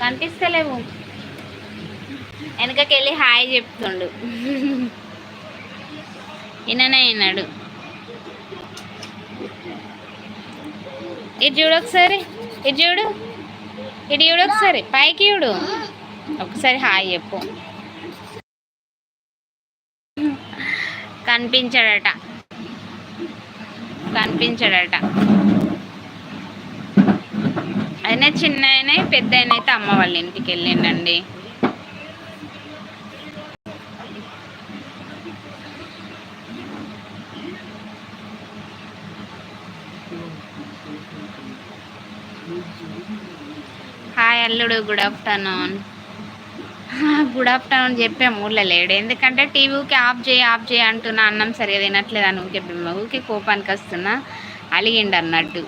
కనిపిస్తలేవు. వెనకకి వెళ్ళి హాయ్ చెప్తుండు. ఈయననే అయినాడు ఇది చూడు ఒకసారి. ఇది చూడు. ఇది చూడు ఒకసారి. పైకి చూడు. ఒకసారి హాయ్ చెప్పు. కనిపించాడట. కనిపించాడట. ఆయన చిన్న ఆయన పెద్ద ఆయన అయితే అమ్మ వాళ్ళ ఇంటికి వెళ్ళిండండి. హాయ్ అల్లుడు గుడ్ ఆఫ్టర్నూన్. గుడ్ ఆఫ్టర్నూన్ చెప్పాము ఊళ్ళో లేడు. ఎందుకంటే టీవీకి ఆఫ్ చేయి ఆఫ్ చేయి అంటున్నా అన్నం సరిగా తినట్లేదు అని ఊకే ఊకే కోపానికి వస్తున్నా అలిగిండు అన్నట్టు.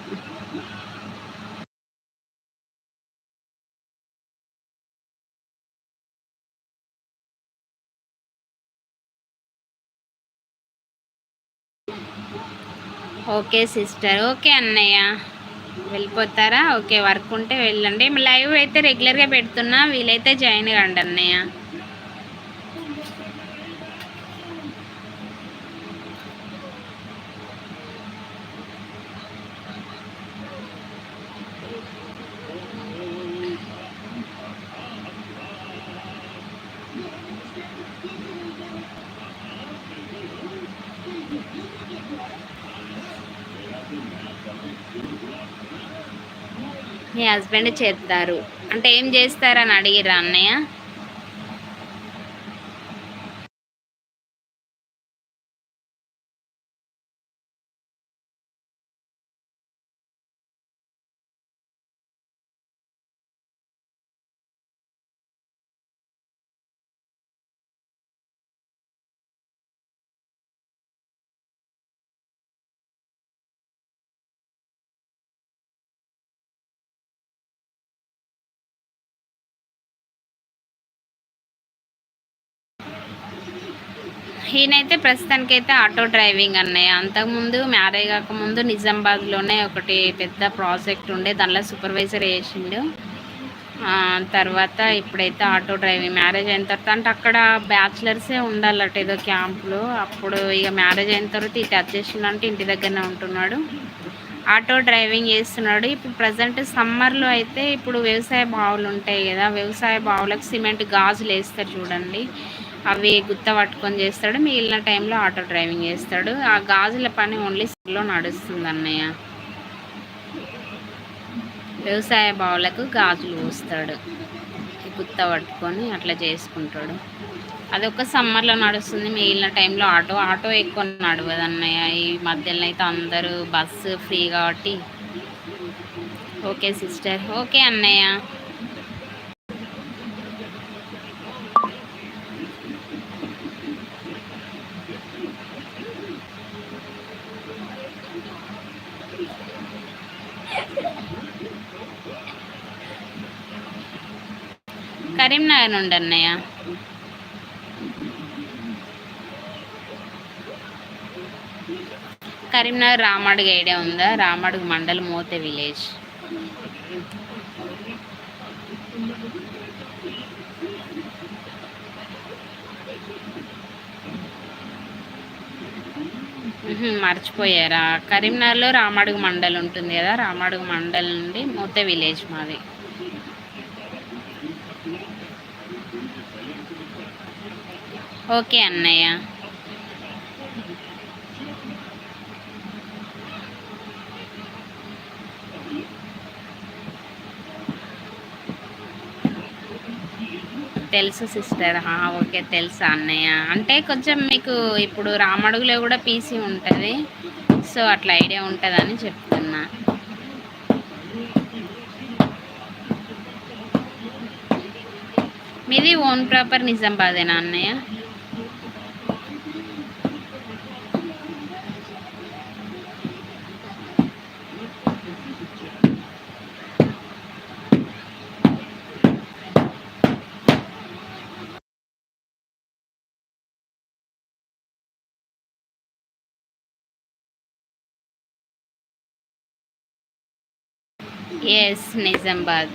Okay sister. ఓకే అన్నయ్య. వెళ్ళిపోతారా? ఓకే వర్క్ ఉంటే వెళ్ళండి. లైవ్ అయితే రెగ్యులర్గా పెడుతున్నా. వీలైతే జాయిన్ కండి అన్నయ్య. మీ హస్బెండ్ చేస్తారు. అంటే ఏం చేస్తారని అడిగిరా అన్నయ్య? ఈయనైతే ప్రస్తుతానికైతే ఆటో డ్రైవింగ్ అన్నయ్య. అంతకుముందు మ్యారేజ్ కాకముందు నిజామాబాద్లోనే ఒకటి పెద్ద ప్రాజెక్ట్ ఉండే దానిలో సూపర్వైజర్ వేసిండు తర్వాత ఇప్పుడైతే ఆటో డ్రైవింగ్ మ్యారేజ్ అయిన తర్వాత అంటే అక్కడ బ్యాచిలర్సే ఉండాలట ఏదో క్యాంపులో. అప్పుడు ఇక మ్యారేజ్ అయిన తర్వాత ఇటు అంటే ఇంటి దగ్గరనే ఉంటున్నాడు. ఆటో డ్రైవింగ్ చేస్తున్నాడు. ఇప్పుడు ప్రజెంట్ సమ్మర్లో అయితే ఇప్పుడు వ్యవసాయ బావులు ఉంటాయి కదా వ్యవసాయ బావులకు సిమెంట్ గాజులు వేస్తారు చూడండి. అవి గుత్త పట్టుకొని చేస్తాడు. మిగిలిన టైంలో ఆటో డ్రైవింగ్ చేస్తాడు. ఆ గాజుల పని ఓన్లీ లో నడుస్తుంది అన్నయ్య. వ్యవసాయ బావులకు గాజులు పూస్తాడు. గుత్త పట్టుకొని అట్లా చేసుకుంటాడు. అదొక సమ్మర్లో నడుస్తుంది. మిగిలిన టైంలో ఆటో ఆటో ఎక్కువ నడవదు అన్నయ్య. ఈ మధ్యలో అయితే అందరూ బస్సు ఫ్రీ కాబట్టి. Okay sister. ఓకే అన్నయ్య. కరీంనగర్ నుండి అన్నయ్య. కరీంనగర్ రామడుగు ఐడియా ఉందా? రామడుగు మండల్ మోతే విలేజ్. మర్చిపోయారా? కరీంనగర్లో రామడుగు మండల్ ఉంటుంది కదా రామడుగు మండల్ నుండి మూత విలేజ్ మాది. ఓకే అన్నయ్య. తెలుసు సిస్టర్. ఓకే తెలుసా అన్నయ్య? అంటే కొంచెం మీకు ఇప్పుడు రామడుగులో కూడా పీసీ ఉంటుంది. సో అట్లా ఐడియా ఉంటుందని చెప్తున్నా. మీది ఓన్ ప్రాపర్ నిజామాబాదేనా అన్నయ్య? ఎస్ నిజామాబాద్